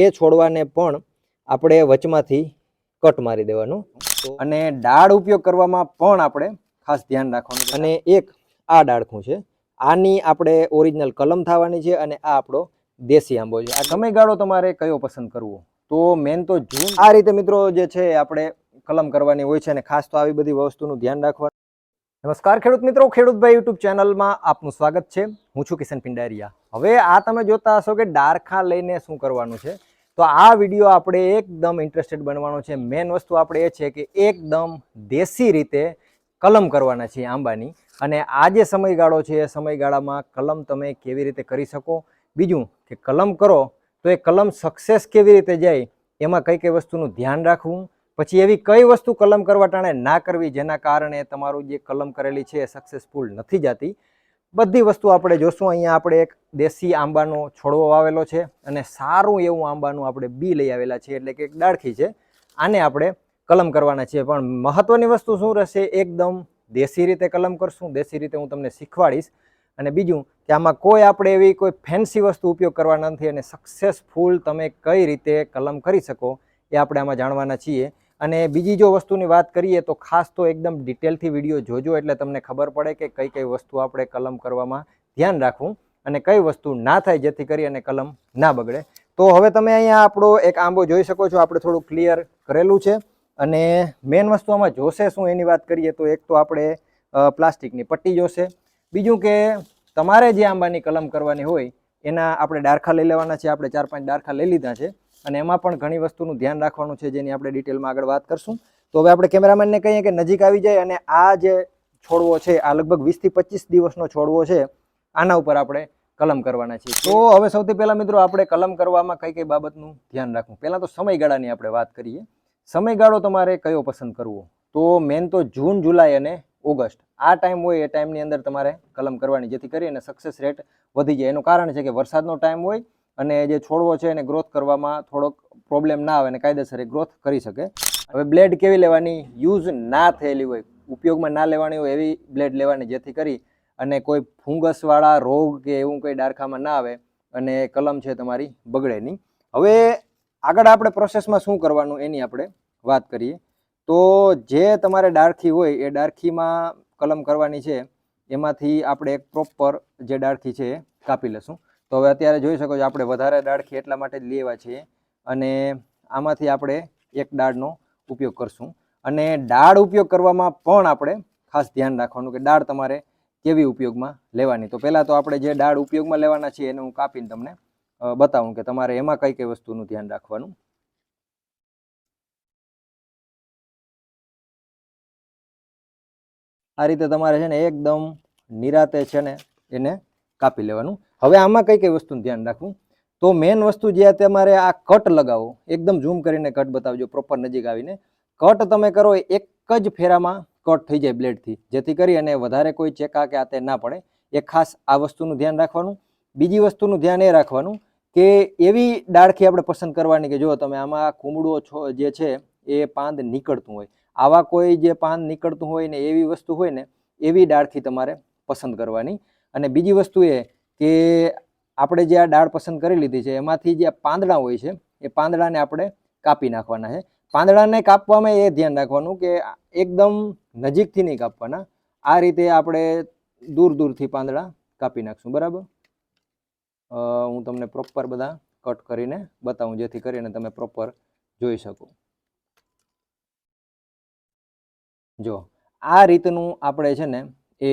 એ છોડવાને પણ આપણે વચમાંથી કટ મારી દેવાનું. અને ડાળ ઉપયોગ કરવામાં પણ આપણે ખાસ ધ્યાન રાખવાનું અને એક આ ડાળખું છે. આની આપણે ઓરિજિનલ કલમ થવાની છે અને આ આપણો દેશી આંબો છે. આ સમયગાળો તમારે કયો પસંદ કરવો? તો મેન તો જૂન આ રીતે મિત્રો જે છે આપણે કલમ કરવાની હોય છે અને ખાસ તો આવી બધી વસ્તુનું ધ્યાન રાખવાનું. નમસ્કાર ખેડૂત મિત્રો ખેડૂતભાઈ યુટ્યુબ ચેનલમાં આપનું સ્વાગત છે. હું છું કિશન પિંડારિયા. હવે આ તમે જોતા હશો કે ડારખા લઈને શું કરવાનું છે? તો આ વીડિયો આપણે એકદમ ઇન્ટરેસ્ટેડ બનવાનો છે. મેન વસ્તુ આપણે એ છે કે એકદમ દેશી રીતે કલમ કરવાના છે આંબાની. અને આ જે સમયગાળો છે, એ સમયગાળામાં કલમ તમે કેવી રીતે કરી શકો? બીજું કે કલમ કરો, તો એ કલમ સક્સેસ કેવી રીતે જાય, એમાં કઈ કઈ વસ્તુનું ધ્યાન રાખવું? પછી એવી કઈ વસ્તુ કલમ કરવા ટાણે ના કરવી, જેના કારણે તમારું જે કલમ કરેલી છે એ સક્સેસફુલ નથી જતી? બધી વસ્તુ આપણે જોશું. અહીંયા આપણે એક દેશી આંબાનો છોડવો વાવેલો છે અને સારું એવું આંબાનું આપણે બી લઈ આવેલા છે. એટલે કે એક ડાળખી છે. આને આપણે કલમ કરવાના છીએ. પણ મહત્વની વસ્તુ શું રહેશે? એકદમ દેશી રીતે કલમ કરશું. દેશી રીતે હું તમને શીખવાડીશ. અને બીજું કે આમાં કોઈ આપણે એવી કોઈ ફેન્સી વસ્તુ ઉપયોગ કરવાના નથી અને સક્સેસફુલ તમે કઈ રીતે કલમ કરી શકો એ આપણે આમાં જાણવાના છીએ. અને બીજી જો વસ્તુની વાત કરીએ તો ખાસ તો એકદમ ડિટેલથી વીડિયો જોજો એટલે તમને ખબર પડે કે કઈ કઈ વસ્તુ આપણે કલમ કરવામાં ધ્યાન રાખવું અને કઈ વસ્તુ ના થાય જેથી કરી અને કલમ ના બગડે. તો હવે તમે અહીંયા આપણો એક આંબો જોઈ શકો છો, આપણે થોડું ક્લિયર કરેલું છે. અને મેન વસ્તુ આમાં જોશે શું એની વાત કરીએ તો એક તો આપણે પ્લાસ્ટિકની પટ્ટી જોશે. બીજું કે તમારે જે આંબાની કલમ કરવાની હોય એના આપણે ડારખા લઈ લેવાના છે, આપણે ચાર પાંચ ડારખા લઈ લીધા છે. અને એમાં પણ ઘણી વસ્તુનું ધ્યાન રાખવાનું છે જેની આપણે ડિટેલમાં આગળ વાત કરશું. તો હવે આપણે કેમેરામેનને કહીએ કે નજીક આવી જાય અને આ જે છોડવો છે, આ લગભગ વીસથી પચીસ દિવસનો છોડવો છે, આના ઉપર આપણે કલમ કરવાના છીએ. તો હવે સૌથી પહેલાં મિત્રો આપણે કલમ કરવામાં કઈ કઈ બાબતનું ધ્યાન રાખવું? પહેલાં તો સમયગાળાની આપણે વાત કરીએ. સમયગાળો તમારે કયો પસંદ કરવો? તો મેન તો જૂન, જુલાઈ અને ઓગસ્ટ. આ ટાઈમ હોય એ ટાઈમની અંદર તમારે કલમ કરવાની, જેથી કરી અને સક્સેસ રેટ વધી જાય. એનું કારણ છે કે વરસાદનો ટાઈમ હોય અને જે છોડવો છે એને ગ્રોથ કરવામાં થોડોક પ્રોબ્લેમ ના આવે અને કાયદેસર એ ગ્રોથ કરી શકે. હવે બ્લેડ કેવી લેવાની? યુઝ ના થયેલી હોય, ઉપયોગમાં ના લેવાની હોય એવી બ્લેડ લેવાની જેથી કરી અને કોઈ ફુંગસવાળા રોગ કે એવું કંઈ ડારખામાં ના આવે અને કલમ છે તમારી બગડે નહીં. હવે આગળ આપણે પ્રોસેસમાં શું કરવાનું એની આપણે વાત કરીએ. તો જે તમારે ડારખી હોય એ ડારખીમાં કલમ કરવાની છે, એમાંથી આપણે એક પ્રોપર જે ડારખી છે એ કાપી લઈશું. તો હવે અત્યારે જોઈ શકો છો આપણે વધારે ડાળખી એટલા માટે જ લેવા છીએ અને આમાંથી આપણે એક દાળનો ઉપયોગ કરશું. અને દાળ ઉપયોગ કરવામાં પણ આપણે ખાસ ધ્યાન રાખવાનું કે દાળ તમારે કેવી ઉપયોગમાં લેવાની. તો પહેલાં તો આપણે જે દાળ ઉપયોગમાં લેવાના છીએ એને હું કાપીને તમને બતાવું કે તમારે એમાં કઈ કઈ વસ્તુનું ધ્યાન રાખવાનું. આ રીતે તમારે છે ને એકદમ નિરાતે છે ને એને કાપી લેવાનું. હવે આમાં કઈ કઈ વસ્તુનું ધ્યાન રાખવું? તો મેન વસ્તુ જે તમારે આ કટ લગાવો એકદમ ઝૂમ કરીને કટ બતાવજો પ્રોપર નજીક આવીને. કટ તમે કરો એક જ ફેરામાં કટ થઈ જાય બ્લેડથી જેથી કરી અને વધારે કોઈ ચેકા કે આતે ના પડે. એ ખાસ આ વસ્તુનું ધ્યાન રાખવાનું. બીજી વસ્તુનું ધ્યાન એ રાખવાનું કે એવી ડાળખી આપણે પસંદ કરવાની કે જો તમે આમાં કુમડો છો જે છે એ પાંદ નીકળતું હોય. આવા કોઈ જે પાન નીકળતું હોય ને એવી વસ્તુ હોય ને એવી ડાળખી તમારે પસંદ કરવાની. અને બીજી વસ્તુ એ કે આપણે જે આ ડાળ પસંદ કરી લીધી છે, એમાંથી જે પાંદડા હોય છે, એ પાંદડાને આપણે કાપી નાખવાના છે. પાંદડાને કાપવામાં એ ધ્યાન રાખવાનું કે એકદમ નજીકથી નહીં કાપવાના. આ રીતે આપણે દૂર દૂરથી પાંદડા કાપી નાખશું, બરાબર? હું તમને પ્રોપર બધા કટ કરીને બતાવું, જેથી કરીને તમે પ્રોપર જોઈ શકો. જો, આ રીતનું આપણે છે ને એ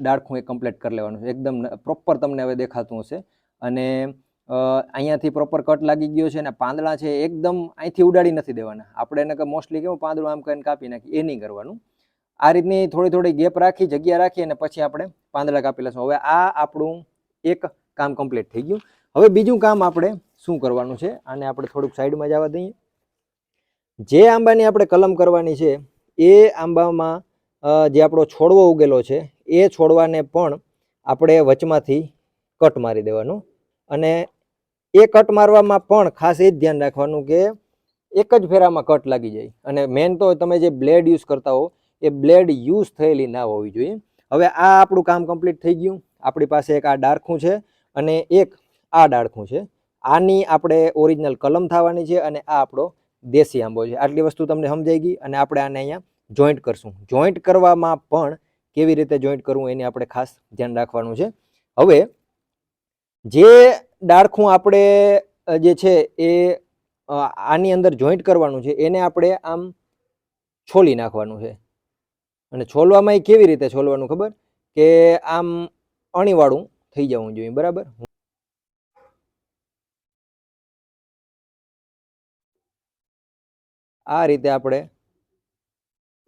ડાળખું એ કમ્પ્લીટ કરી લેવાનું છે. એકદમ પ્રોપર તમને હવે દેખાતું હશે. અને અહીંયાથી પ્રોપર કટ લાગી ગયો છે અને પાંદડા છે એકદમ અહીંથી ઉડાડી નથી દેવાના. આપણે એને કે મોસ્ટલી કેવું, પાંદડું આમ કરીને કાપી નાખી, એ નહીં કરવાનું. આ રીતની થોડી થોડી ગેપ રાખી, જગ્યા રાખી અને પછી આપણે પાંદડા કાપી લઈશું હવે આ આપણું એક કામ કમ્પ્લીટ થઈ ગયું. હવે બીજું કામ આપણે શું કરવાનું છે? આને આપણે થોડુંક સાઈડમાં જવા દઈએ. જે આંબાની આપણે કલમ કરવાની છે, એ આંબામાં જે આપણો છોડવો ઉગેલો છે એ છોડવાને પણ આપણે વચમાંથી કટ મારી દેવાનું. અને એ કટ મારવામાં પણ ખાસ એ જ ધ્યાન રાખવાનું કે એક જ ફેરામાં કટ લાગી જાય. અને મેન તો તમે જે બ્લેડ યુઝ કરતા હો, એ બ્લેડ યુઝ થયેલી ના હોવી જોઈએ. હવે આ આપણું કામ કમ્પ્લીટ થઈ ગયું. આપણી પાસે એક આ ડાળખું છે અને એક આ ડાળખું છે. આની આપણે ઓરિજિનલ કલમ થવાની છે અને આ આપણો દેશી આંબો છે. આટલી વસ્તુ તમને સમજાઈ ગઈ અને આપણે આને અહીંયા જોઈન્ટ કરશું. જોઈન્ટ કરવામાં પણ કેવી રીતે જોઈન્ટ કરવું એને આપણે ખાસ ધ્યાન રાખવાનું છે. હવે, જે ડાળખું આપણે જે છે એ આની અંદર જોઈન્ટ કરવાનું છે, એને આપણે આમ છોલી નાખવાનું છે. અને છોલવામાં એ કેવી રીતે છોલવાનું ખબર? કે આમ અણીવાળું થઈ જવું જોઈએ, બરાબર? આ રીતે આપણે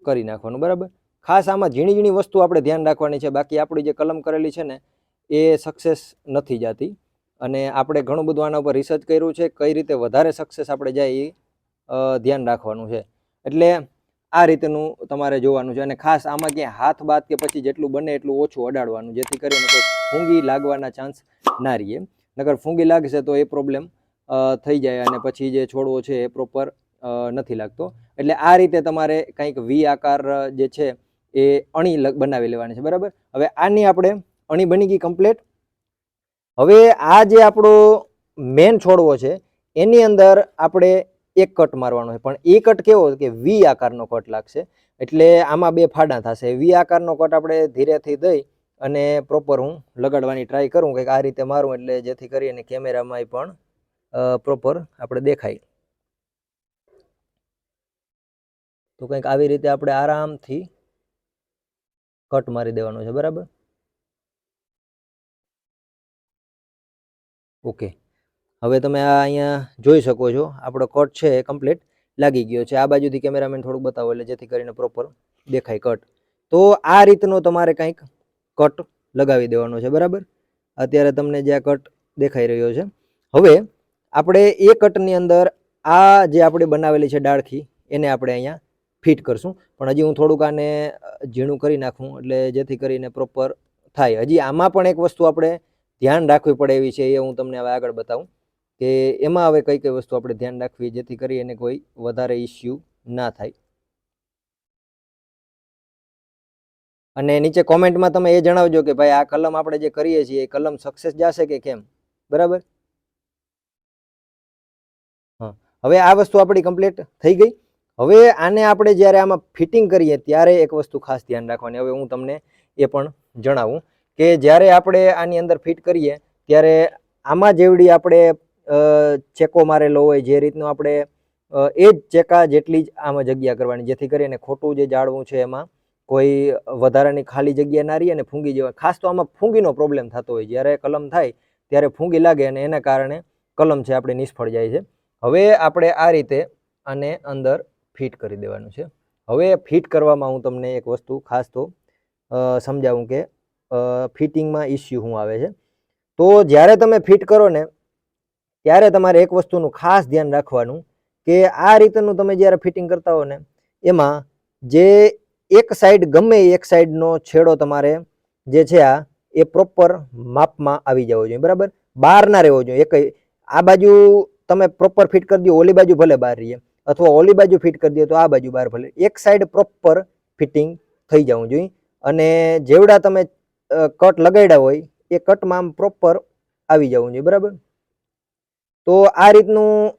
કરી નાખવાનું, બરાબર? ખાસ આમાં ઝીણી ઝીણી વસ્તુ આપણે ધ્યાન રાખવાની છે. બાકી આપણી જે કલમ કરેલી છે ને, એ સક્સેસ નથી જાતી. અને આપણે ઘણું બધું આના ઉપર રિસર્ચ કર્યું છે, કઈ રીતે વધારે સક્સેસ આપણે જાય એ ધ્યાન રાખવાનું છે. એટલે આ રીતનું તમારે જોવાનું છે. અને ખાસ આમાં ક્યાંય હાથ બાદ કે પછી જેટલું બને એટલું ઓછું અડાડવાનું, જેથી કરીને કોઈ ફૂંગી લાગવાના ચાન્સ ના રહીએ. નકર ફૂંગી લાગશે તો એ પ્રોબ્લેમ થઈ જાય અને પછી જે છોડવો છે એ પ્રોપર નથી લાગતો. એટલે આ રીતે તમારે કંઈક વી આકાર જે છે એ અણી બનાવી લેવાની છે, બરાબર? હવે આની આપણે અણી બની ગઈ કમ્પ્લીટ હવે આ જે આપણો મેન છોડવો છે, એની અંદર આપણે એક કટ મારવાનો છે. પણ એ કટ કેવો કે વી આકારનો કટ લાગશે. એટલે આમાં બે ફાડા થશે. વી આકારનો કટ આપણે ધીરેથી દઈ અને પ્રોપર હું લગાડવાની ટ્રાય કરું કંઈક આ રીતે મારું એટલે જેથી કરીને કેમેરામાં પણ પ્રોપર આપણે દેખાય. તો કંઈક આવી રીતે આપણે આરામથી કટ મારી દેવાનો છે, બરાબર? ઓકે હવે તમે આ અહીંયા જોઈ શકો છો, આપણો કટ છે કમ્પ્લીટ લાગી ગયો છે. આ બાજુથી કેમેરામેન થોડુંક બતાવો એટલે જેથી કરીને પ્રોપર દેખાય કટ. તો આ રીતનો તમારે કંઈક કટ લગાવી દેવાનો છે, બરાબર? અત્યારે તમને જે આ કટ દેખાઈ રહ્યો છે. હવે આપણે એ કટની અંદર આ જે આપણે બનાવેલી છે ડાળખી, એને આપણે અહીંયા ફિટ કરશું. પણ હજી હું થોડુંક આને ઝીણું કરી નાખું, એટલે જેથી કરીને પ્રોપર થાય. હજી આમાં પણ એક વસ્તુ આપણે ધ્યાન રાખવી પડે એવી છે એ હું તમને હવે આગળ બતાવું, કે એમાં હવે કઈ કઈ વસ્તુ આપણે ધ્યાન રાખવી, જેથી કરી એને કોઈ વધારે ઇસ્યુ ના થાય. અને નીચે કોમેન્ટમાં તમે એ જણાવજો કે ભાઈ આ કલમ આપણે જે કરીએ છીએ, એ કલમ સક્સેસ જશે કે કેમ? બરાબર? હવે આ વસ્તુ આપણી કમ્પ્લીટ થઈ ગઈ? હવે આને આપણે જ્યારે આમાં ફિટિંગ કરીએ ત્યારે એક વસ્તુ ખાસ ધ્યાન રાખવાની. હવે હું તમને એ પણ જણાવું કે જ્યારે આપણે આની અંદર ફિટ કરીએ ત્યારે આમાં જેવડી આપણે ચેકો મારેલો હોય, જે રીતનું આપણે એ જ ચેકા જેટલી જ આમાં જગ્યા કરવાની. જેથી કરીને ખોટું જે જાળવું છે એમાં કોઈ વધારાની ખાલી જગ્યા ના રહી અને ફૂંગી જેવા ખાસ તો આમાં ફૂંગીનો પ્રોબ્લેમ થતો હોય. જ્યારે કલમ થાય ત્યારે ફૂંગી લાગે અને એના કારણે કલમ છે આપણે નિષ્ફળ જાય છે. હવે આપણે આ રીતે આને અંદર ફિટ કરી દેવાનું છે. હવે ફિટ કરવામાં હું તમને એક વસ્તુ ખાસ તો સમજાવું કે ફિટિંગમાં ઇસ્યુ શું આવે છે. તો જ્યારે તમે ફિટ કરો ને, ત્યારે તમારે એક વસ્તુનું ખાસ ધ્યાન રાખવાનું કે આ રીતનું તમે જ્યારે ફિટિંગ કરતા હો ને, એમાં જે એક સાઈડ ગમે એક સાઈડનો છેડો તમારે જે છે આ, એ પ્રોપર માપમાં આવી જવો જોઈએ, બરાબર? બહાર ના રહેવો જોઈએ. એક આ બાજુ તમે પ્રોપર ફિટ કરી દો, ઓલી બાજુ ભલે બહાર રહીએ. અથવા ઓલી બાજુ ફિટ કરી દે તો આ બાજુ બહાર ભલે એક સાઈડ પ્રોપર ફિટિંગ થઈ જવું જોઈએ. અને જેવડા તમે કટ લગાડ્યા હોય, એ કટમાં આમ પ્રોપર આવી જવું જોઈએ. બરાબર? તો આ રીતનું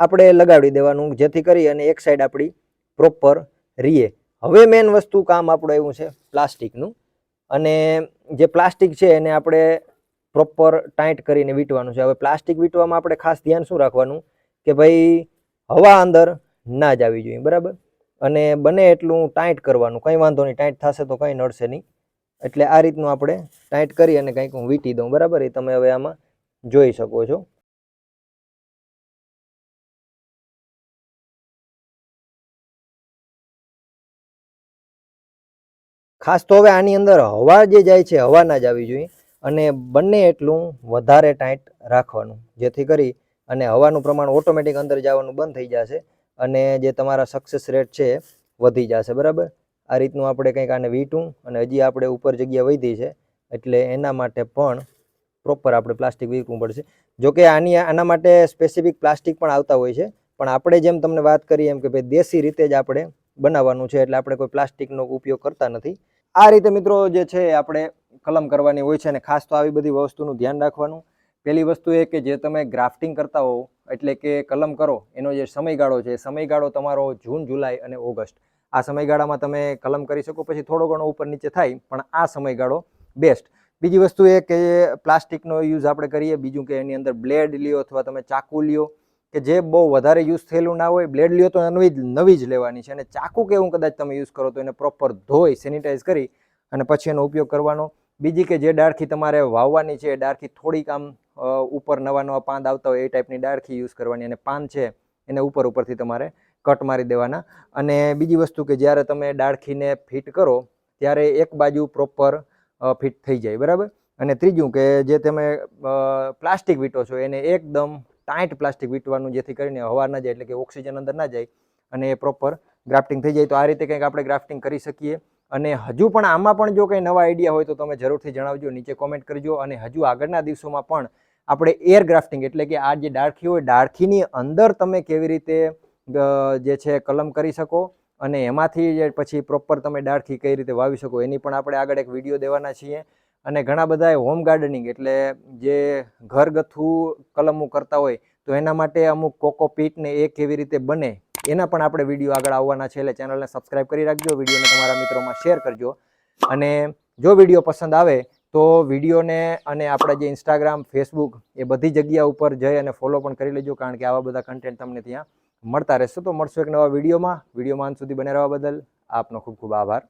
આપણે લગાડી દેવાનું, જેથી કરી અને એક સાઈડ આપણી પ્રોપર રીએ. હવે મેઇન વસ્તુ કામ આપણું એવું છે, પ્લાસ્ટિકનું. અને જે પ્લાસ્ટિક છે, એને આપણે પ્રોપર ટાઈટ કરીને વીંટવાનું છે. હવે પ્લાસ્ટિક વીંટવામાં આપણે ખાસ ધ્યાન શું રાખવાનું? કે ભાઈ હવા અંદર ના જ આવી જોઈએ, બરાબર? અને બને એટલું ટાઈટ કરવાનું, કંઈ વાંધો નહીં, ટાઈટ થશે તો કંઈ નડશે નહીં. એટલે આ રીતનું આપણે ટાઈટ કરી અને કંઈક હું વીંટી દઉં, બરાબર? એ તમે હવે આમાં જોઈ શકો છો. ખાસ તો હવે આની અંદર હવા જે જાય છે, હવા ના જ આવી જોઈએ. અને બંને એટલું વધારે ટાઈટ રાખવાનું, જેથી કરી અને હવાનું પ્રમાણ ઓટોમેટિક અંદર જવાનું બંધ થઈ જશે અને જે તમારા સક્સેસ રેટ છે વધી જશે, બરાબર? આ રીતનું આપણે કંઈક આને વીંટું અને હજી આપણે ઉપર જગ્યા વધી છે એટલે એના માટે પણ પ્રોપર આપણે પ્લાસ્ટિક વીકવું પડશે. જોકે આની આના માટે સ્પેસિફિક પ્લાસ્ટિક પણ આવતા હોય છે, પણ આપણે જેમ તમને વાત કરીએ એમ કે ભાઈ દેશી રીતે જ આપણે બનાવવાનું છે એટલે આપણે કોઈ પ્લાસ્ટિકનો ઉપયોગ કરતા નથી. આ રીતે મિત્રો જે છે આપણે કલમ કરવાની હોય છે અને ખાસ તો આવી બધી વસ્તુનું ધ્યાન રાખવાનું. પહેલી વસ્તુ એ કે જે તમે ગ્રાફ્ટિંગ કરતા હો એટલે કે કલમ કરો, એનો જે સમયગાળો છે સમયગાળો તમારો જૂન, જુલાઈ અને ઓગસ્ટ. આ સમયગાળામાં તમે કલમ કરી શકો, પછી થોડો ઘણો ઉપર નીચે થાય, પણ આ સમયગાળો બેસ્ટ. બીજી વસ્તુ એ કે પ્લાસ્ટિકનો યુઝ આપણે કરીએ, બીજું કે એની અંદર બ્લેડ લ્યો અથવા તમે ચાકુ લ્યો, કે જે બહુ વધારે યુઝ થયેલું ના હોય, બ્લેડ લ્યો તો નવી જ નવી જ લેવાની છે. અને ચાકુ કે એવું કદાચ તમે યુઝ કરો તો એને પ્રોપર ધોઈ, સેનિટાઈઝ કરી અને પછી એનો ઉપયોગ કરવાનો. બીજી કે જે ડાળખી તમારે વાવવાની છે, એ ડાળખી થોડીક આમ ઉપર નવા નવા પાંદ આવતા હોય એ ટાઈપની ડાળખી યુઝ કરવાની અને પાન છે એને ઉપર ઉપરથી તમારે કટ મારી દેવાના. અને બીજી વસ્તુ કે જ્યારે તમે ડાળખીને ફિટ કરો, ત્યારે એક બાજુ પ્રોપર ફિટ થઈ જાય, બરાબર? અને ત્રીજું કે જે તમે પ્લાસ્ટિક વીંટો છો, એને એકદમ ટાઈટ પ્લાસ્ટિક વીંટવાનું જેથી કરીને હવા ન જાય, એટલે કે ઓક્સિજન અંદર ના જાય અને એ પ્રોપર ગ્રાફ્ટિંગ થઈ જાય. તો આ રીતે કંઈક આપણે ગ્રાફ્ટિંગ કરી શકીએ. અને હજુ પણ આમાં પણ જો કંઈ નવા આઈડિયા હોય તો તમે જરૂરથી જણાવજો, નીચે કોમેન્ટ કરજો અને હજુ આગળના દિવસોમાં પણ આપણે એર ગ્રાફ્ટિંગ એટલે કે આ જે ડાળખી હોય, ડાળખીની અંદર તમે કેવી રીતે જે છે કલમ કરી શકો અને એમાંથી જે પછી પ્રોપર તમે ડાળખી કઈ રીતે વાવી શકો એની પણ આપણે આગળ એક વીડિયો દેવાના છીએ. અને ઘણા બધા હોમ ગાર્ડનિંગ એટલે જે ઘરગથ્થુ કલમો કરતા હોય તો એના માટે અમુક કોકોપીટ ને એ કેવી રીતે બને એના પણ આપણે વીડિયો આગળ આવવાના છે એટલે ચેનલને સબસ્ક્રાઇબ કરી રાખજો વિડીયોને તમારા મિત્રોમાં શેર કરજો. અને જો વીડિયો પસંદ આવે તો વિડીયોને અને આપણા જે ઇન્સ્ટાગ્રામ ફેસબુક એ બધી જગ્યા ઉપર જઈ અને ફોલો પણ કરી લેજો, કારણ કે આવા બધા કન્ટેન્ટ તમને ત્યાં મળતા રહેશે. તો મળશું એક નવા વિડીયોમાં. વિડીયોમાં અંત સુધી બને રહેવા બદલ આપનો ખૂબ ખૂબ આભાર.